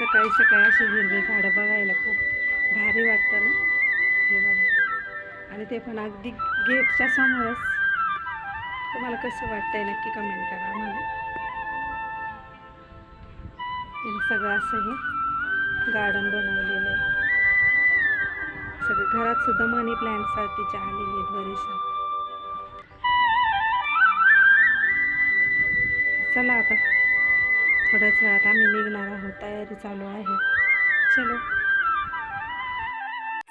सकाळी सकाळी अशी हिरवे झाडं बघायला खूप भारी वाटतं ना? हे बघा. आणि ते पण अगदी गेटच्या समोरच. तुम्हाला कसं वाटतंय नक्की कमेंट करा आम्हाला. सगळं असं हे गार्डन बनवलेलं आहे. सगळे घरात सुद्धा मनी प्लांट तिच्या आलेले आहेत बरेचशा. चला आता. थोड्याच वेळात आम्ही निघणार आहोत. तयारी चालू आहे. चलो.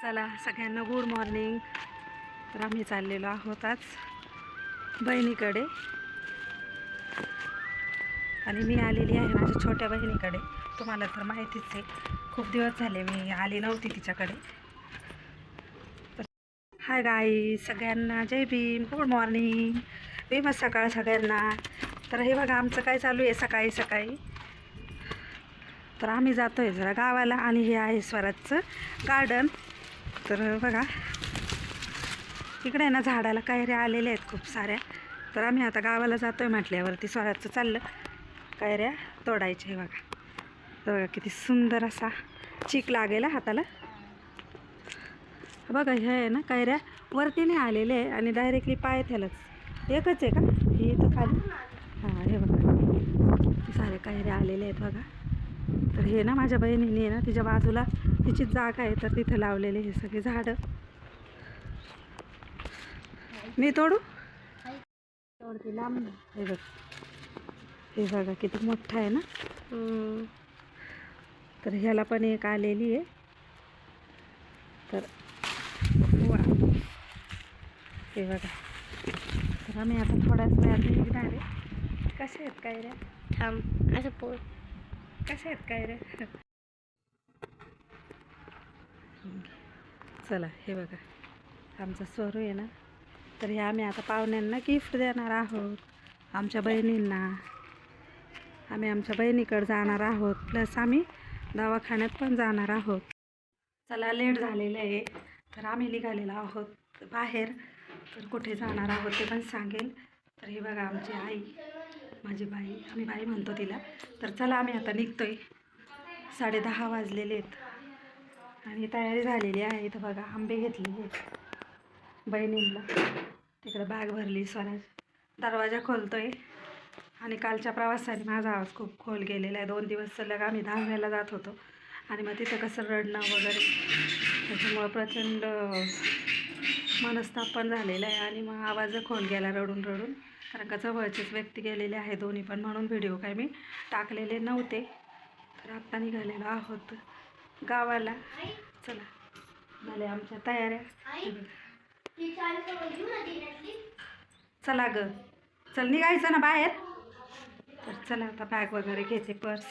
चला सगळ्यांना गुड मॉर्निंग तर आम्ही चाललेलो आहोत आज बहिणीकडे. आणि मी आलेली आहे माझ्या छोट्या बहिणीकडे. तुम्हाला तर माहितीच आहे खूप दिवस झाले मी आली नव्हती तिच्याकडे. हाय गाई सगळ्यांना जय भीम गुड मॉर्निंग भीम सकाळ सगळ्यांना तर हे बघा आमचं काय चालू आहे सकाळी सकाळी. तर आम्ही जातो आहे जरा गावाला आणि हे आहे स्वराजचं गार्डन तर बघा इकडे आहे ना झाडाला कैऱ्या आलेल्या आहेत खूप साऱ्या. तर आम्ही आता गावाला जातो आहे म्हटल्यावरती स्वराजचं चाललं. कैऱ्या तोडायच्या हे बघा. तर बघा किती सुंदर असा चीक लागेल हाताला. बघा हे आहे ना कैऱ्या वरती नाही आलेले आहे आणि डायरेक्टली पाय त्यालाच एकच आहे का? ही तर खाली. बघा सारे कैऱ्या आलेले आहेत बघा. तर हे ना माझ्या बहिणीने ना तिच्या बाजूला तिची जागा आहे तर तिथं लावलेले हे सगळे झाडं. मी तोडू? तोडते लांब ना. हे बघ. हे बघा किती मोठं आहे ना. तर ह्याला पण एक आलेली आहे. तर वा. हे बघा. तर आम्ही आता थोड्याच वेळात निघणार आहे. कसे आहेत काय रे? थांब असं पो कसे आहेत काय रे? चला हे बघा. आमचं स्वरू आहे ना तर हे आम्ही आता पाहुण्यांना गिफ्ट देणार आहोत. आमच्या बहिणींना. आम्ही आमच्या बहिणीकडे जाणार आहोत. प्लस आम्ही दवाखान्यात पण जाणार आहोत. चला लेट झालेलं आहे. तर आम्ही निघालेलो आहोत बाहेर. तर कुठे जाणार आहोत ते पण सांगेल. तर हे बघा आमची आई. माझी बाई. आम्ही बाई म्हणतो तिला तर चला आम्ही आता निघतोय. साडे दहा वाजलेले आहेत. आणि तयारी झालेली आहे इथं बघा आंबे घेतलेले आहेत. बहिणींना तिकडं बॅग भरली स्वराज. दरवाजा खोलतोय. आणि कालच्या प्रवासाने माझा आवाज खूप खोल गेलेला आहे. दोन दिवस सलग आम्ही दहाव्याला जात होतो. आणि मग तिथं कसं रडणं वगैरे त्याच्यामुळं प्रचंड मनस्ताप पण झालेलं आहे आणि मग आवाज खोल गेला रडून रडून. कारण का जवळचेच व्यक्ती गेलेले आहे दोन्ही पण म्हणून व्हिडिओ काय मी टाकलेले नव्हते. तर आत्ता निघालेलो आहोत गावाला. चला झाले आमच्या तयाऱ्या. बघा. चला ग. चल निघायचं ना बाहेर. तर चला आता बॅग वगैरे घेते पर्स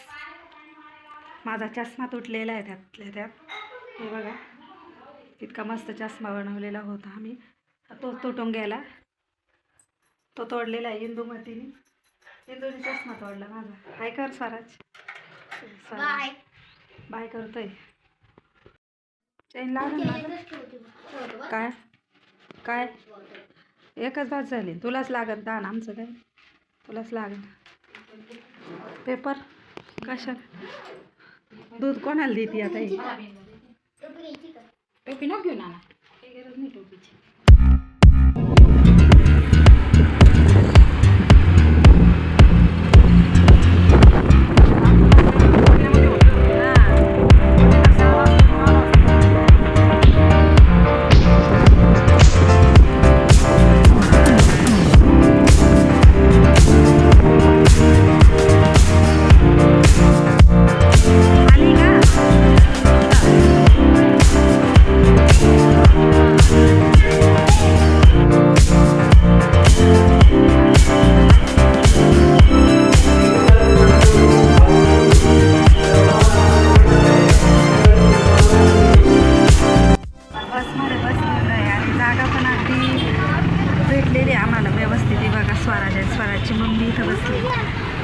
माझा चष्मा तुटलेला आहे त्यातल्या त्यात. हे बघा. इतका मस्त चष्मा बनवलेला होता आम्ही. तो तुटून गेला. तो तोडलेला आहे इंदुमतीने. इंदूने चष्मा तोडला माझा. हाय कर स्वराज. बाय बाय करतोय. चैन लागेल काय? काय? एकच भात झाली. तुलाच लागन दान आमचं काय? तुलाच लागन. पेपर कशा दूध कोणाला देते आता टोपी नको घेऊन आणा काही गरज नाही टोपीची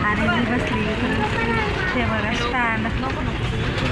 आणि मी बसली इथं हे बघा स्टँड